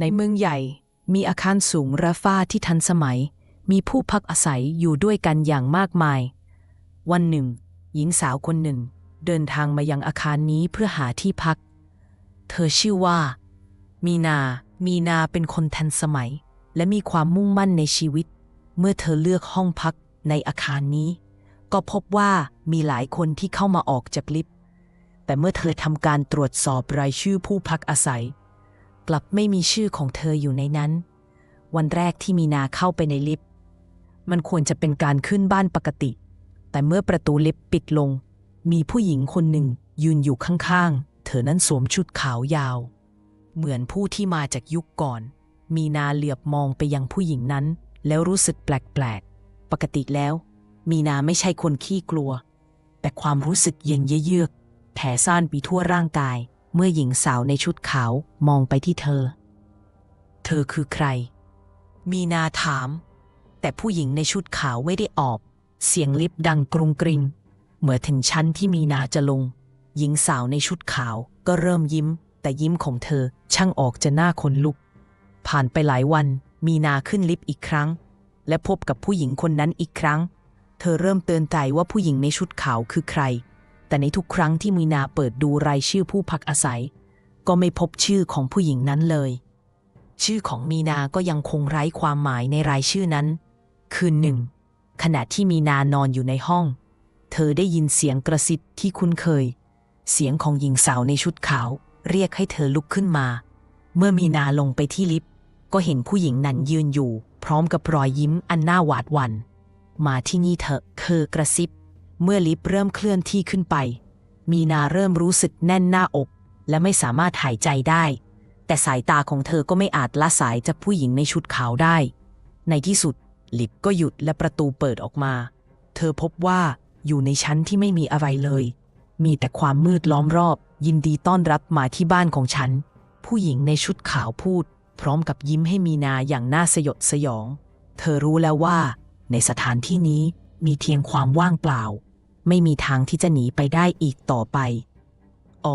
ในเมืองใหญ่ มีอาคารสูงระฟ้าที่ทันสมัย มีผู้พักอาศัยอยู่ด้วยกันอย่างมากมาย วันหนึ่ง หญิงสาวคนหนึ่ง เดินทางมายังอาคารนี้เพื่อหาที่พัก เธอชื่อว่า มีนา มีนาเป็นคนทันสมัย และมีความมุ่งมั่นในชีวิต เมื่อเธอเลือกห้องพักในอาคารนี้ ก็พบว่ามีหลายคนที่เข้ามาออกจากลิฟต์แต่เมื่อเธอทำการตรวจสอบรายชื่อผู้พักอาศัย กลับไม่มีชื่อของเธออยู่ในนั้น วันแรกที่มีนาเข้าไปในลิฟต์ มันควรจะเป็นการขึ้นบ้านปกติ แต่เมื่อประตูลิฟต์ปิดลง มีผู้หญิงคนหนึ่งยืนอยู่ข้างๆ เธอนั้นสวมชุดขาวยาว เหมือนผู้ที่มาจากยุคก่อน มีนาเหลือบมองไปยังผู้หญิงนั้น แล้วรู้สึกแปลกๆ ปกติแล้ว มีนาไม่ใช่คนขี้กลัว แต่ความรู้สึกเย็นเยือกแผ่ซ่านไปทั่วร่างกาย เมื่อหญิงสาวในชุดขาวมองไปที่เธอ เธอคือใคร มีนาถาม แต่ผู้หญิงในชุดขาวไม่ได้ออกเสียงลิฟต์ดังกรุงกริงเมื่อถึงชั้นที่มีนาจะลง หญิงสาวในชุดขาวก็เริ่มยิ้ม แต่ยิ้มของเธอช่างออกจะหน้าขนลุก ผ่านไปหลายวันมีนาขึ้นลิฟต์อีกครั้ง และพบกับผู้หญิงคนนั้นอีกครั้ง เธอเริ่มเตือนใจว่าผู้หญิงในชุดขาวคือใคร แต่ในทุกครั้งที่มีนาเปิดดูรายชื่อผู้พักอาศัย ก็ไม่พบชื่อของผู้หญิงนั้นเลย ชื่อของมีนาก็ยังคงไร้ความหมายในรายชื่อนั้น คืนหนึ่ง ขณะที่มีนานอนอยู่ในห้อง เธอได้ยินเสียงกระซิบที่คุ้นเคย เสียงของหญิงสาวในชุดขาว เรียกให้เธอลุกขึ้นมา เมื่อมีนาลงไปที่ลิฟต์ก็เห็นผู้หญิงนั้นยืนอยู่ พร้อมกับรอยยิ้มอันน่าหวาดหวัน่นมาที่นี่เถอะเธอกระซิบ เมื่อลิฟต์เริ่มเคลื่อนที่ขึ้นไป มีนาเริ่มรู้สึกแน่นหน้าอก และไม่สามารถหายใจได้ แต่สายตาของเธอก็ไม่อาจละสายจากผู้หญิงในชุดขาวได้ ในที่สุดลิฟต์ก็หยุดและประตูเปิดออกมา เธอพบว่าอยู่ในชั้นที่ไม่มีอะไรเลย มีแต่ความมืดล้อมรอบ ยินดีต้อนรับมาที่บ้านของฉัน ผู้หญิงในชุดขาวพูด พร้อมกับยิ้มให้มีนาอย่างน่าสยดสยอง เธอรู้แล้วว่า ในสถานที่นี้มีเพียงความว่างเปล่า ไม่มีทางที่จะหนีไปได้อีกต่อไป โอ